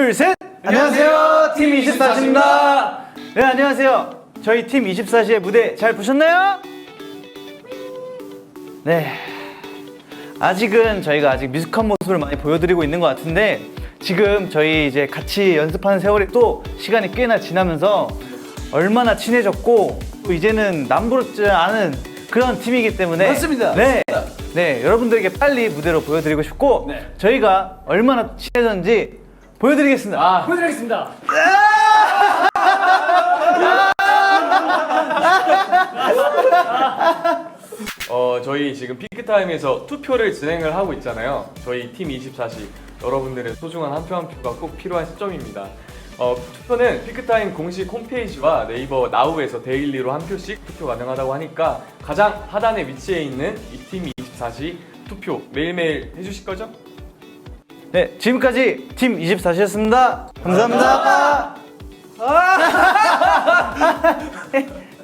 둘, 셋! 안녕하세요. 팀 24시입니다. 네, 안녕하세요. 저희 팀 24시의 무대 잘 보셨나요? 네. 아직은 저희가 아직 미숙한 모습을 많이 보여드리고 있는 것 같은데 지금 저희 이제 같이 연습하는 세월이 또 시간이 꽤나 지나면서 얼마나 친해졌고 또 이제는 남부럽지 않은 그런 팀이기 때문에 맞습니다. 네. 네, 여러분들에게 빨리 무대로 보여드리고 싶고 네. 저희가 얼마나 친해졌는지 보여드리겠습니다. 아, 보여드리겠습니다. 어, 저희 지금 피크타임에서 투표를 진행을 하고 있잖아요. 저희 팀 24시 여러분들의 소중한 한 표 한 표가 꼭 필요한 시점입니다. 어, 투표는 피크타임 공식 홈페이지와 네이버 나우에서 데일리로 한 표씩 투표 가능하다고 하니까 가장 하단에 위치해 있는 이 팀 24시 투표 매일매일 해주실 거죠? 네, 지금까지 팀 24시였습니다. 감사합니다.